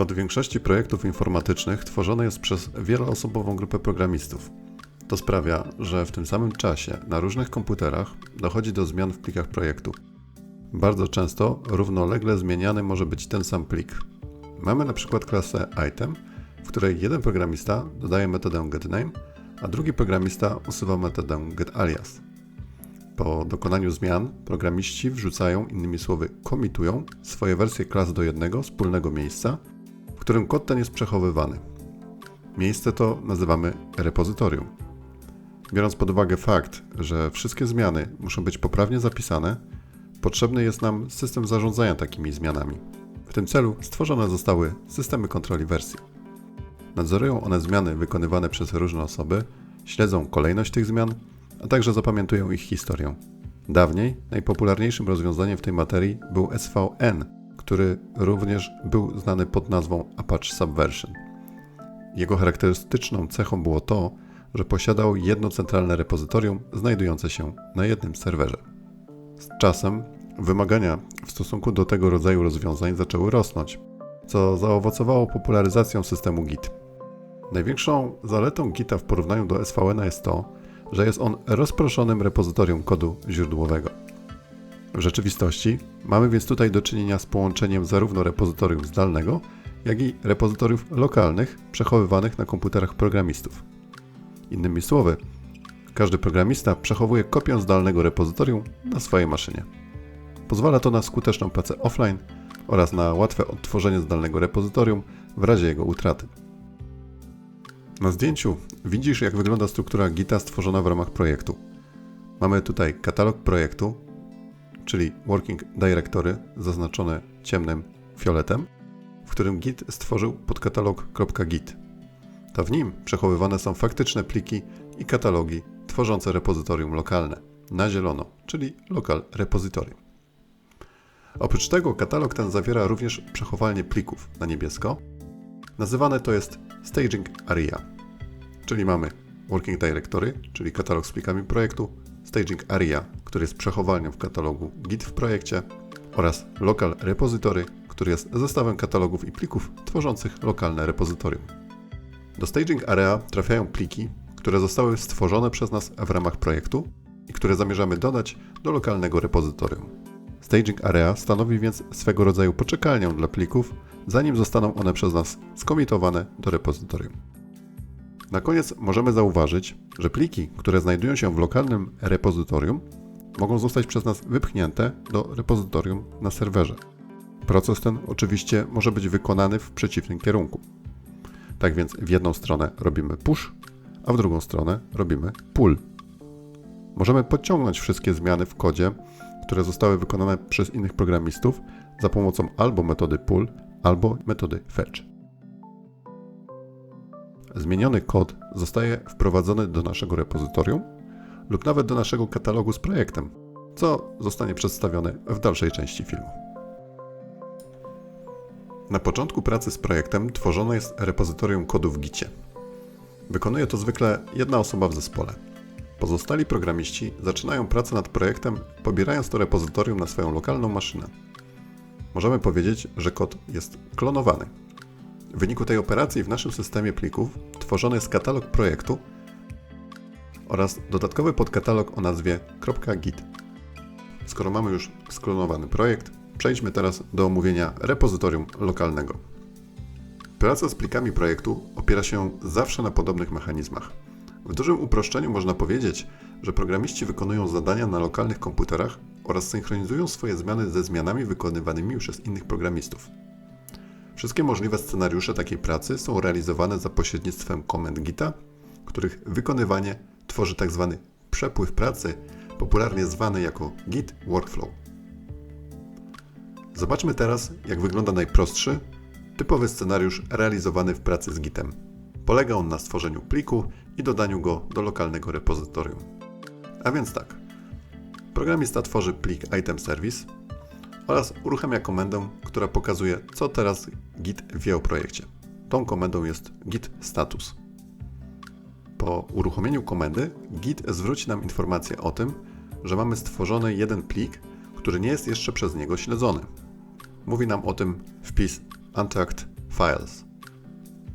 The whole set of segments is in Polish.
Kod większości projektów informatycznych tworzony jest przez wieloosobową grupę programistów. To sprawia, że w tym samym czasie na różnych komputerach dochodzi do zmian w plikach projektu. Bardzo często równolegle zmieniany może być ten sam plik. Mamy na przykład klasę item, w której jeden programista dodaje metodę getName, a drugi programista usuwa metodę getAlias. Po dokonaniu zmian programiści wrzucają, innymi słowy, komitują swoje wersje klas do jednego wspólnego miejsca, w którym kod ten jest przechowywany. Miejsce to nazywamy repozytorium. Biorąc pod uwagę fakt, że wszystkie zmiany muszą być poprawnie zapisane, potrzebny jest nam system zarządzania takimi zmianami. W tym celu stworzone zostały systemy kontroli wersji. Nadzorują one zmiany wykonywane przez różne osoby, śledzą kolejność tych zmian, a także zapamiętują ich historię. Dawniej najpopularniejszym rozwiązaniem w tej materii był SVN, który również był znany pod nazwą Apache Subversion. Jego charakterystyczną cechą było to, że posiadał jedno centralne repozytorium znajdujące się na jednym serwerze. Z czasem wymagania w stosunku do tego rodzaju rozwiązań zaczęły rosnąć, co zaowocowało popularyzacją systemu Git. Największą zaletą Gita w porównaniu do SVN jest to, że jest on rozproszonym repozytorium kodu źródłowego. W rzeczywistości mamy więc tutaj do czynienia z połączeniem zarówno repozytoriów zdalnego, jak i repozytoriów lokalnych przechowywanych na komputerach programistów. Innymi słowy, każdy programista przechowuje kopię zdalnego repozytorium na swojej maszynie. Pozwala to na skuteczną pracę offline oraz na łatwe odtworzenie zdalnego repozytorium w razie jego utraty. Na zdjęciu widzisz, jak wygląda struktura Gita stworzona w ramach projektu. Mamy tutaj katalog projektu, czyli Working Directory zaznaczone ciemnym fioletem, w którym Git stworzył podkatalog.git. To w nim przechowywane są faktyczne pliki i katalogi tworzące repozytorium lokalne na zielono, czyli Local Repository. Oprócz tego katalog ten zawiera również przechowalnię plików na niebiesko. Nazywane to jest Staging Area, czyli mamy Working Directory, czyli katalog z plikami projektu, Staging Area, który jest przechowalnią w katalogu Git w projekcie oraz Local Repository, który jest zestawem katalogów i plików tworzących lokalne repozytorium. Do Staging Area trafiają pliki, które zostały stworzone przez nas w ramach projektu i które zamierzamy dodać do lokalnego repozytorium. Staging Area stanowi więc swego rodzaju poczekalnię dla plików, zanim zostaną one przez nas skomitowane do repozytorium. Na koniec możemy zauważyć, że pliki, które znajdują się w lokalnym repozytorium, mogą zostać przez nas wypchnięte do repozytorium na serwerze. Proces ten oczywiście może być wykonany w przeciwnym kierunku. Tak więc w jedną stronę robimy push, a w drugą stronę robimy pull. Możemy podciągnąć wszystkie zmiany w kodzie, które zostały wykonane przez innych programistów za pomocą albo metody pull, albo metody fetch. Zmieniony kod zostaje wprowadzony do naszego repozytorium lub nawet do naszego katalogu z projektem, co zostanie przedstawione w dalszej części filmu. Na początku pracy z projektem tworzone jest repozytorium kodu w Gicie. Wykonuje to zwykle jedna osoba w zespole. Pozostali programiści zaczynają pracę nad projektem, pobierając to repozytorium na swoją lokalną maszynę. Możemy powiedzieć, że kod jest klonowany. W wyniku tej operacji w naszym systemie plików tworzony jest katalog projektu oraz dodatkowy podkatalog o nazwie .git. Skoro mamy już sklonowany projekt, przejdźmy teraz do omówienia repozytorium lokalnego. Praca z plikami projektu opiera się zawsze na podobnych mechanizmach. W dużym uproszczeniu można powiedzieć, że programiści wykonują zadania na lokalnych komputerach oraz synchronizują swoje zmiany ze zmianami wykonywanymi przez innych programistów. Wszystkie możliwe scenariusze takiej pracy są realizowane za pośrednictwem komend Gita, których wykonywanie tworzy tzw. Tak przepływ pracy, popularnie zwany jako Git Workflow. Zobaczmy teraz, jak wygląda najprostszy, typowy scenariusz realizowany w pracy z Gitem. Polega on na stworzeniu pliku i dodaniu go do lokalnego repozytorium. A więc tak. Programista tworzy plik item service oraz uruchamia komendę, która pokazuje, co teraz Git wie o projekcie. Tą komendą jest git status. Po uruchomieniu komendy Git zwróci nam informację o tym, że mamy stworzony jeden plik, który nie jest jeszcze przez niego śledzony. Mówi nam o tym wpis untracked files.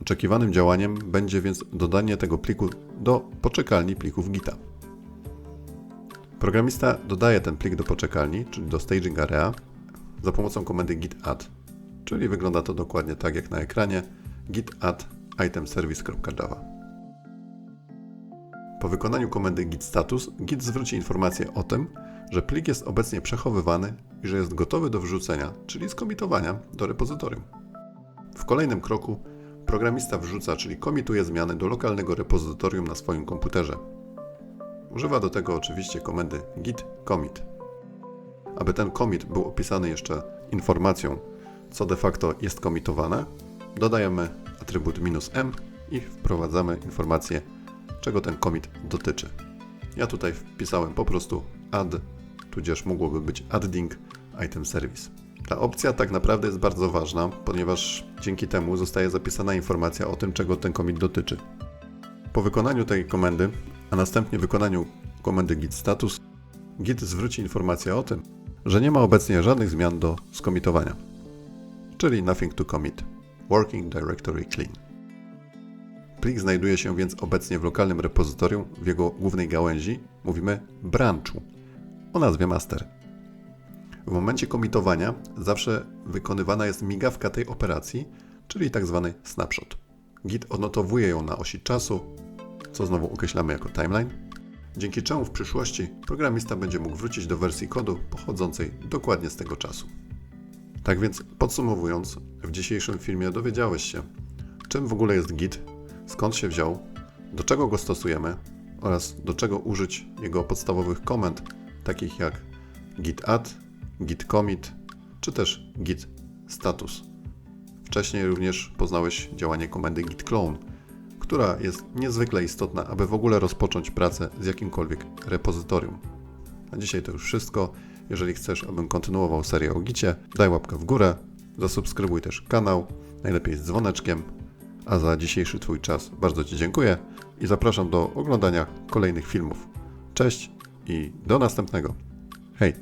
Oczekiwanym działaniem będzie więc dodanie tego pliku do poczekalni plików Gita. Programista dodaje ten plik do poczekalni, czyli do staging area, za pomocą komendy git add, czyli wygląda to dokładnie tak jak na ekranie git add itemservice.java. Po wykonaniu komendy git status, git zwróci informację o tym, że plik jest obecnie przechowywany i że jest gotowy do wrzucenia, czyli skomitowania do repozytorium. W kolejnym kroku programista wrzuca, czyli komituje zmiany do lokalnego repozytorium na swoim komputerze. Używa do tego oczywiście komendy git commit. Aby ten commit był opisany jeszcze informacją, co de facto jest komitowane, dodajemy atrybut "-m i wprowadzamy informację, czego ten commit dotyczy. Ja tutaj wpisałem po prostu add, tudzież mogłoby być adding item service. Ta opcja tak naprawdę jest bardzo ważna, ponieważ dzięki temu zostaje zapisana informacja o tym, czego ten commit dotyczy. Po wykonaniu tej komendy, a następnie wykonaniu komendy git status, git zwróci informację o tym, że nie ma obecnie żadnych zmian do skomitowania, czyli nothing to commit. Working Directory Clean. Plik znajduje się więc obecnie w lokalnym repozytorium w jego głównej gałęzi, mówimy branchu, o nazwie master. W momencie komitowania zawsze wykonywana jest migawka tej operacji, czyli tak zwany snapshot. Git odnotowuje ją na osi czasu, co znowu określamy jako timeline, dzięki czemu w przyszłości programista będzie mógł wrócić do wersji kodu pochodzącej dokładnie z tego czasu. Tak więc podsumowując, w dzisiejszym filmie dowiedziałeś się, czym w ogóle jest Git, skąd się wziął, do czego go stosujemy oraz do czego użyć jego podstawowych komend, takich jak git add, git commit czy też git status. Wcześniej również poznałeś działanie komendy git clone, która jest niezwykle istotna, aby w ogóle rozpocząć pracę z jakimkolwiek repozytorium. Na dzisiaj to już wszystko. Jeżeli chcesz, abym kontynuował serię o Gicie, daj łapkę w górę, zasubskrybuj też kanał, najlepiej z dzwoneczkiem. A za dzisiejszy Twój czas bardzo Ci dziękuję i zapraszam do oglądania kolejnych filmów. Cześć i do następnego. Hej!